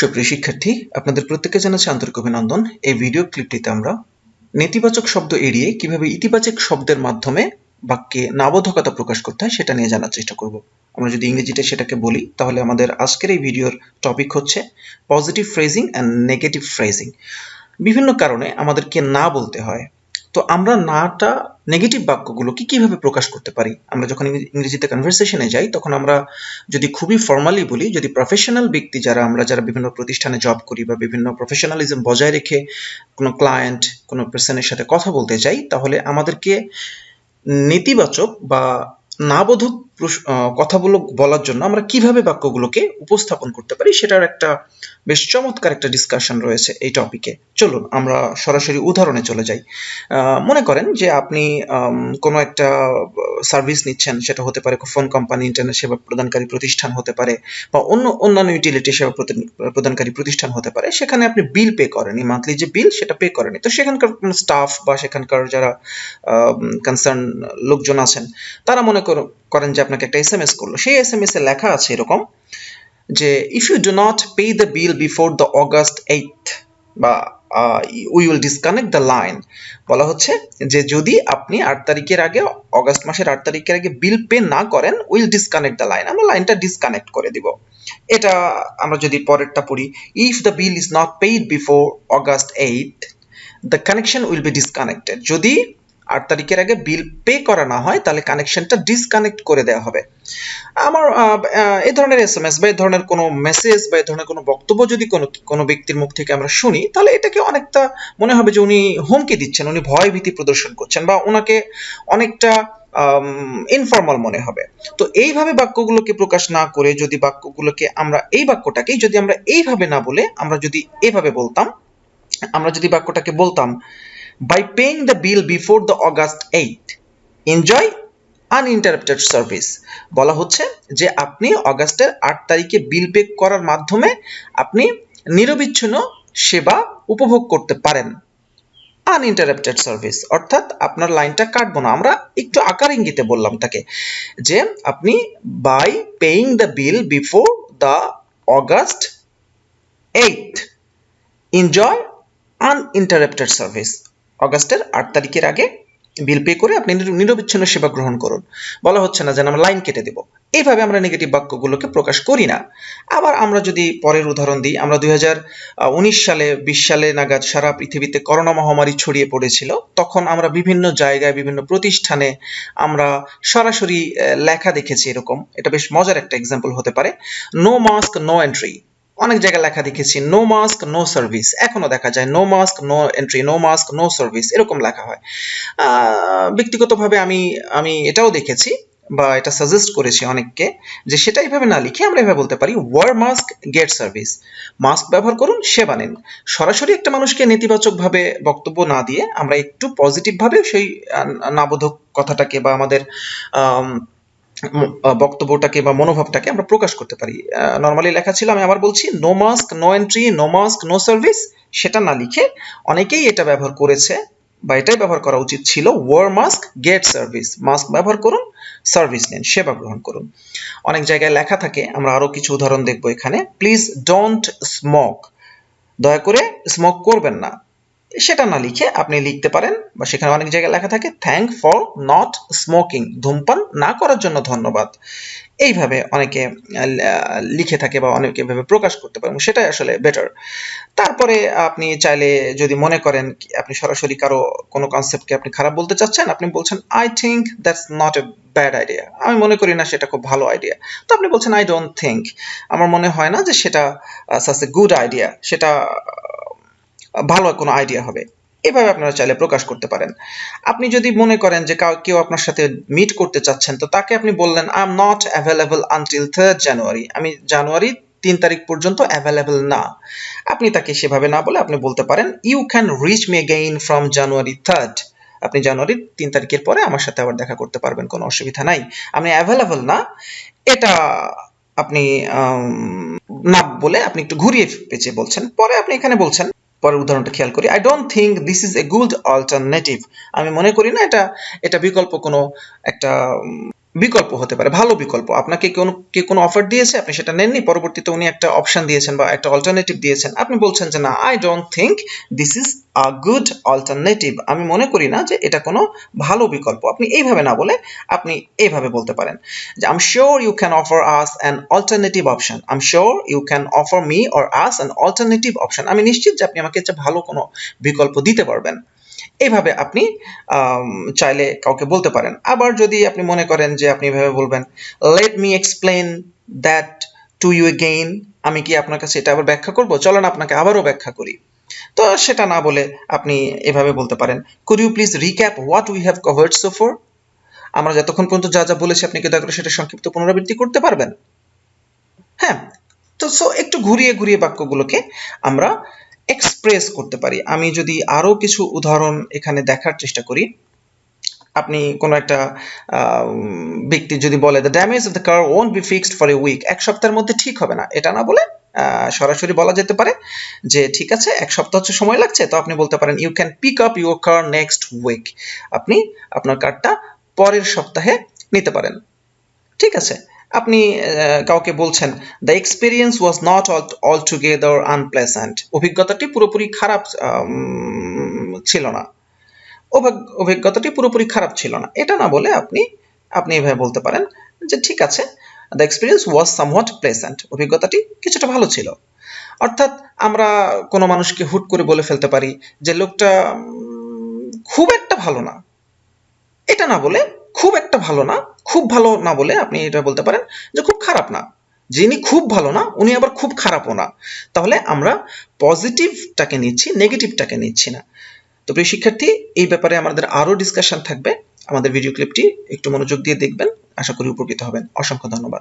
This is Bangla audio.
সুপ্রিয় শিক্ষার্থী, আপনাদের প্রত্যেককে জানাচ্ছি আন্তরিক অভিনন্দন। এই ভিডিও ক্লিপটিতে আমরা নেতিবাচক শব্দ এড়িয়ে কীভাবে ইতিবাচক শব্দের মাধ্যমে বাক্যে নাবোধকতা প্রকাশ করতে হয় সেটা নিয়ে জানার চেষ্টা করব। আমরা যদি ইংরেজিতে সেটাকে বলি, তাহলে আমাদের আজকের এই ভিডিওর টপিক হচ্ছে positive phrasing and negative phrasing বিভিন্ন কারণে আমাদেরকে না বলতে হয় তো আমরা নাটা নেগেটিভ বাক্যগুলোকে কীভাবে প্রকাশ করতে পারি? আমরা যখন ইংরে- ইংরেজিতে কনভারসেশনে যাই, তখন আমরা যদি খুবই ফর্মালি বলি, যদি প্রফেশনাল ব্যক্তি যারা, আমরা যারা বিভিন্ন প্রতিষ্ঠানে জব করি বা বিভিন্ন প্রফেশনালিজম বজায় রেখে কোনো ক্লায়েন্ট কোনো পার্সনের সাথে কথা বলতে যাই, তাহলে আমাদেরকে নেতিবাচক বা নাবোধক কথাগুলো বলার জন্য আমরা কীভাবে বাক্যগুলোকে উপস্থাপন করতে পারি সেটার একটা বেশ চমৎকার একটা ডিসকাশন রয়েছে এই টপিকে চলুন, আমরা সরাসরি উদাহরণে চলে যাই। মনে করেন যে আপনি কোনো একটা সার্ভিস নিচ্ছেন, সেটা হতে পারে ফোন কোম্পানি ইন্টারনেট সেবা প্রদানকারী প্রতিষ্ঠান হতে পারে বা অন্য, অন্যান্য ইউটিলিটি সেবা প্রদান- প্রদানকারী প্রতিষ্ঠান হতে পারে, সেখানে আপনি বিল পে করেনি মান্থলি যে বিল সেটা পে করেনি তো সেখানকার স্টাফ বা সেখানকার যারা কনসার্ন লোকজন আছেন, তারা মনে করো- করেন যে আপনাকে একটা এস এম এস করল। সেই এস এম এস এ লেখা আছে এরকম যে if you do not pay the bill before the August eight বা we will disconnect the line বলা হচ্ছে যে, যদি আপনি আট তারিখের আগে অগাস্ট মাসের আট তারিখের আগে বিল পে না করেন উইল ডিসকানেক্ট দ্য লাইন আমরা লাইনটা ডিসকানেক্ট করে দিব। এটা আমরা যদি পরেরটা পড়ি if the bill is not paid before August eight the connection will be disconnected যদি আট তারিখের আগে বিল পে করা না হয়, তাহলে কানেকশনটা ডিসকানেক্ট করে দেওয়া হবে। আমার এই ধরনের এস এম এস বা এই ধরনের কোনো মেসেজ বা এই ধরনের কোনো বক্তব্য যদি কোনো কোনো ব্যক্তির মুখ থেকে আমরা শুনি, তাহলে এটাকে অনেকটা মনে হবে যে উনি হুমকি দিচ্ছেন, উনি ভয় ভীতি প্রদর্শন করছেন বা ওনাকে অনেকটা ইনফর্মাল মনে হবে। তো এইভাবে বাক্যগুলোকে প্রকাশ না করে যদি বাক্যগুলোকে আমরা এই বাক্যটাকেই যদি আমরা এইভাবে না বলে আমরা যদি এভাবে বলতাম, আমরা যদি বাক্যটাকে বলতাম by paying the bill before the August eight enjoy uninterrupted service বলা হচ্ছে যে আপনি অগাস্টের আট তারিখে বিল পে করার মাধ্যমে আপনি নিরবিচ্ছিন্ন সেবা উপভোগ করতে পারেন। আনইন্টারাপ্টেড সার্ভিস অর্থাৎ আপনার লাইনটা কাটবো না। আমরা একটু আকার ইঙ্গিতে বললাম তাকে যে আপনি by paying the bill before the August eight enjoy uninterrupted service অগাস্টের আট তারিখের আগে বিল পে করে আপনি নির- নিরবিচ্ছিন্ন সেবা গ্রহণ করুন। বলা হচ্ছে না যেন আমরা লাইন কেটে দেব। এইভাবে আমরা নেগেটিভ বাক্যগুলোকে প্রকাশ করি না। আবার আমরা যদি পরের উদাহরণ দিই, আমরা দুই হাজার উনিশ সালে, বিশ সালে নাগাদ সারা পৃথিবীতে করোনা মহামারী ছড়িয়ে পড়েছিল, তখন আমরা বিভিন্ন জায়গায়, বিভিন্ন প্রতিষ্ঠানে আমরা সরাসরি লেখা দেখেছি এরকম। এটা বেশ মজার একটা এক্সাম্পল হতে পারে। নো মাস্ক নো এন্ট্রি অনেক জায়গায় লেখা দেখেছি নো মাস্ক নো সার্ভিস এখনও দেখা যায় no mask no entry no mask no service এরকম লেখা হয়। ব্যক্তিগতভাবে আমি আমি এটাও দেখেছি বা এটা সাজেস্ট করেছি অনেককে যে সেটা এইভাবে না লিখে আমরা এভাবে বলতে পারি wear mask get service mask ব্যবহার করুন, সেবা নিন। সরাসরি একটা মানুষকে নেতিবাচকভাবে বক্তব্য না দিয়ে আমরা একটু পজিটিভভাবে সেই নাবোধক কথাটাকে বা আমাদের বক্তব্যটাকে বা মনোভাবটাকে আমরা প্রকাশ করতে পারি। নর্মালি লেখা ছিল, আমি আবার বলছি no mask no entry no mask no service সেটা না লিখে অনেকেই এটা ব্যবহার করেছে বা এটাই ব্যবহার করা উচিত ছিল wear mask get service mask ব্যবহার করুন সার্ভিস নিন, সেবা গ্রহণ করুন। অনেক জায়গায় লেখা থাকে, আমরা আরও কিছু উদাহরণ দেখব এখানে। প্লিজ ডোন্ট স্মোক দয়া করে স্মোক করবেন না। সেটা না লিখে আপনি লিখতে পারেন, বা সেখানে অনেক জায়গায় লেখা থাকে থ্যাংক ফর নট স্মোকিং ধূমপান না করার জন্য ধন্যবাদ। এইভাবে অনেকে লিখে থাকে বা অনেকে এভাবে প্রকাশ করতে পারেন সেটাই আসলে বেটার তারপরে আপনি চাইলে যদি মনে করেন আপনি সরাসরি কারও কোনো কনসেপ্টকে আপনি খারাপ বলতে চাচ্ছেন, আপনি বলছেন I think that's not a bad idea আমি মনে করি না সেটা খুব ভালো আইডিয়া তো আপনি বলছেন আই ডোন্ট থিঙ্ক আমার মনে হয় না যে সেটা সাস এ গুড আইডিয়া সেটা ভালো কোনো আইডিয়া হবে। এভাবে আপনারা চাইলে প্রকাশ করতে পারেন। আপনি যদি মনে করেন যে কাউ আপনার সাথে মিট করতে চাচ্ছেন, তো তাকে আপনি বললেন I am not available until third January আমি জানুয়ারি তিন তারিখ পর্যন্ত অ্যাভেলেবল না। আপনি তাকে সেভাবে না বলে আপনি বলতে পারেন you can reach me again from January third আপনি জানুয়ারির তিন তারিখের পরে আমার সাথে আবার দেখা করতে পারবেন, কোনো অসুবিধা নাই। আমি অ্যাভেলেবল না, এটা আপনি না বলে আপনি একটু ঘুরিয়ে পেঁচে বলছেন। পরে আপনি এখানে বলছেন পরের উদাহরণটা খেয়াল করি। I don't think this is a good alternative আমি মনে করি না এটা এটা বিকল্প কোনো একটা বিকল্প হতে পারে, ভালো বিকল্প। আপনাকে কোনো কে কোনো অফার দিয়েছে, আপনি সেটা নেননি, পরবর্তীতে উনি একটা অপশন দিয়েছেন বা একটা অল্টারনেটিভ দিয়েছেন। আপনি বলছেন যে, না I don't think this is a good alternative আমি মনে করি না যে, এটা কোনো ভালো বিকল্প। আপনি এইভাবে না বলে, আপনি এইভাবে বলতে পারেন। যে am sure you can offer us an alternative option am sure you can offer me or us an alternative option আমি নিশ্চিত যে, আপনি আমাকে একটা ভালো কোনো বিকল্প দিতে পারবেন। এইভাবে আপনি চাইলে কাউকে বলতে পারেন। আবার যদি আপনি মনে করেন যে আপনি এভাবে বলবেন let me explain that to you again আমি কি আপনার কাছে এটা আবার ব্যাখ্যা করব? চলেন আপনাকে আবারও ব্যাখ্যা করি। তো সেটা না বলে আপনি এভাবে বলতে পারেন could you please recap what we have covered so far আমরা যতক্ষণ পর্যন্ত যা যা বলেছি, আপনি কি দয়া করে সেটা সংক্ষিপ্ত পুনরাবৃত্তি করতে পারবেন? হ্যাঁ তো সো একটু ঘুরিয়ে ঘুরিয়ে বাক্যগুলোকে আমরা এক্সপ্রেস করতে পারি। আমি যদি আরও কিছু উদাহরণ এখানে দেখার চেষ্টা করি। আপনি কোনো একটা ব্যক্তি যদি বলে the damage of the car won't be fixed for a week এক সপ্তাহের মধ্যে ঠিক হবে না। এটা না বলে সরাসরি বলা যেতে পারে যে, ঠিক আছে, এক সপ্তাহ হচ্ছে সময় লাগছে। তো আপনি বলতে পারেন you can pick up your car next week আপনি আপনার কারটা পরের সপ্তাহে নিতে পারেন। ঠিক আছে? আপনি কাউকে বলছেন the experience was not all all together unpleasant অভিজ্ঞতাটি পুরোপুরি খারাপ ছিল না। অভিজ্ঞ- অভিজ্ঞতাটি পুরোপুরি খারাপ ছিল না। এটা না বলে আপনি আপনি এভাবে বলতে পারেন যে ঠিক আছে the experience was somewhat pleasant অভিজ্ঞতাটি কিছুটা ভালো ছিল। অর্থাৎ আমরা কোনো মানুষকে হুট করে বলে ফেলতে পারি যে লোকটা খুব একটা ভালো না। এটা না বলে খুব একটা ভালো না, খুব ভালো না বলে আপনি এটা বলতে পারেন যে খুব খারাপ না। যিনি খুব ভালো না, উনি আবার খুব খারাপও না। তাহলে আমরা পজিটিভটাকে নিচ্ছি নেগেটিভটাকে নিচ্ছি না। তো প্রিয় শিক্ষার্থী, এই ব্যাপারে আমাদের আরও ডিসকাশন থাকবে। আমাদের ভিডিও ক্লিপটি একটু মনোযোগ দিয়ে দেখবেন। আশা করি উপকৃত হবেন। অসংখ্য ধন্যবাদ।